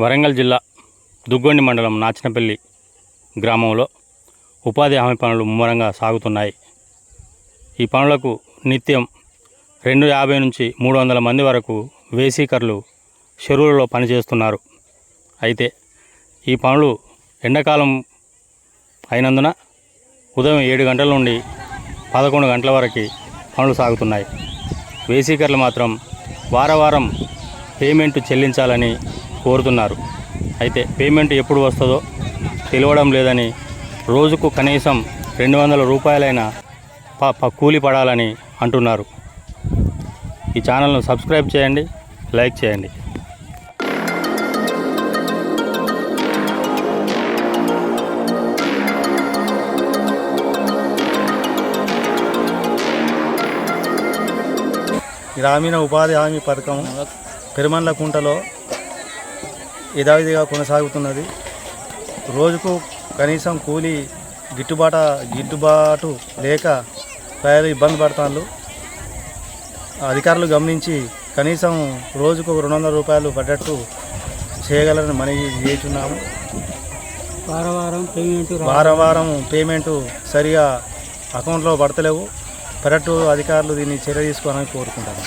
వరంగల్ జిల్లా దుగ్గొండి మండలం నాచినపల్లి గ్రామంలో ఉపాధి హామీ పనులు ముమ్మరంగా సాగుతున్నాయి. ఈ పనులకు నిత్యం రెండు యాభై నుంచి మూడు వందల మంది వరకు వేసీకర్లు చెరువులలో పనిచేస్తున్నారు. అయితే ఈ పనులు ఎండాకాలం అయినందున ఉదయం ఏడు గంటల నుండి పదకొండు గంటల వరకు పనులు సాగుతున్నాయి. వేసీకర్లు మాత్రం వారవారం పేమెంట్ చెల్లించాలని కోరుతున్నారు. అయితే పేమెంట్ ఎప్పుడు వస్తుందో తెలియడం లేదని రోజుకు కనీసం రెండు వందల రూపాయలైనా కూలి పడాలని అంటున్నారు. ఈ ఛానల్ను సబ్స్క్రైబ్ చేయండి లైక్ చేయండి. గ్రామీణ ఉపాధి హామీ పథకం పెరుమండ్ల కుంటలో యథావిధిగా కొనసాగుతున్నది. రోజుకు కనీసం కూలి గిట్టుబాటు గిట్టుబాటు లేక ప్రజలు ఇబ్బంది పడుతున్నారు అధికారులు గమనించి కనీసం రోజుకు రెండు వందల రూపాయలు పడ్డట్టు చేయగలరని మనవి చేస్తున్నాము. వారం వారం పేమెంట్ వారం వారం పేమెంటు సరిగా అకౌంట్లో పడతలేవు. పడట్టు అధికారులు దీన్ని చర్య తీసుకోవాలని కోరుకుంటాను